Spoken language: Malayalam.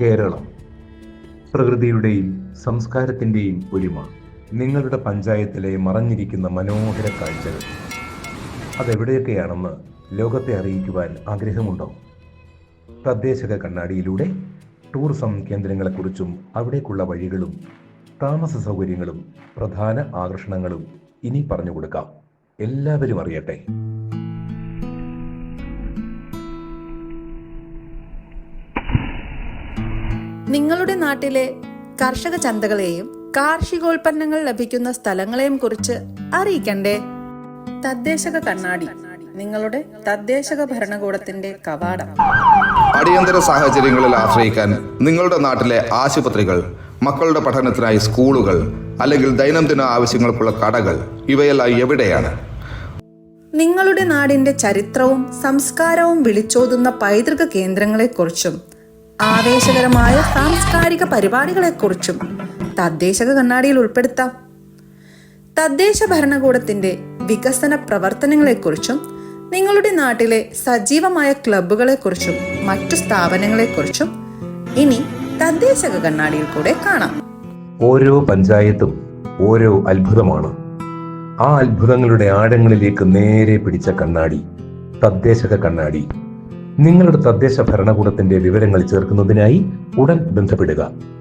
കേരളം പ്രകൃതിയുടെയും സംസ്കാരത്തിന്റെയും ഒരുമ നിങ്ങളുടെ പഞ്ചായത്തിലെ മറഞ്ഞിരിക്കുന്ന മനോഹര കാഴ്ചകൾ. അതെവിടെയൊക്കെയാണെന്ന് ലോകത്തെ അറിയിക്കുവാൻ ആഗ്രഹമുണ്ടോ? തദ്ദേശക കണ്ണാടിയിലൂടെ ടൂറിസം കേന്ദ്രങ്ങളെക്കുറിച്ചും അവിടേക്കുള്ള വഴികളും താമസ സൗകര്യങ്ങളും പ്രധാന ആകർഷണങ്ങളും ഇനി പറഞ്ഞു കൊടുക്കാം. എല്ലാവരും അറിയട്ടെ. നിങ്ങളുടെ നാട്ടിലെ കർഷക ചന്തകളെയും കാർഷികോൽപ്പന്നങ്ങൾ ലഭിക്കുന്ന സ്ഥലങ്ങളെയും കുറിച്ച് അറിയിക്കണ്ടേ? തദ്ദേശക കണ്ണാടി നിങ്ങളുടെ തദ്ദേശക ഭരണകൂടത്തിന്റെ കവാടം. അടിയന്തര സാഹചര്യങ്ങളിൽ ആശ്രയിക്കാൻ നിങ്ങളുടെ നാട്ടിലെ ആശുപത്രികൾ മക്കളുടെ പഠനത്തിനായി സ്കൂളുകൾ അല്ലെങ്കിൽ ദൈനംദിന ആവശ്യങ്ങൾക്കുള്ള കടകൾ ഇവയെല്ലാം എവിടെയാണ്? നിങ്ങളുടെ നാടിന്റെ ചരിത്രവും സംസ്കാരവും വിളിച്ചോതുന്ന പൈതൃക കേന്ദ്രങ്ങളെക്കുറിച്ചും ആവേശകരമായ സാംസ്കാരിക പരിപാടികളെക്കുറിച്ചും തദ്ദേശക കണ്ണാടിയിൽ ഉൾപ്പെടുത്താം. തദ്ദേശ ഭരണകൂടത്തിന്റെ വികസന പ്രവർത്തനങ്ങളെക്കുറിച്ചും നിങ്ങളുടെ നാട്ടിലെ സജീവമായ ക്ലബ്ബുകളെക്കുറിച്ചും മറ്റു സ്ഥാപനങ്ങളെക്കുറിച്ചും ഇനി തദ്ദേശക കണ്ണാടിയിൽ കൂടെ കാണാം. ഓരോ പഞ്ചായത്തും ഓരോ അത്ഭുതമാണ്. ആ അത്ഭുതങ്ങളുടെ ആഴങ്ങളിലേക്ക് നേരെ പിടിച്ച കണ്ണാടി തദ്ദേശക കണ്ണാടി. നിങ്ങളുടെ തദ്ദേശ ഭരണകൂടത്തിന്റെ വിവരങ്ങൾ ചേർക്കുന്നതിനായി ഉടൻ ബന്ധപ്പെടുക.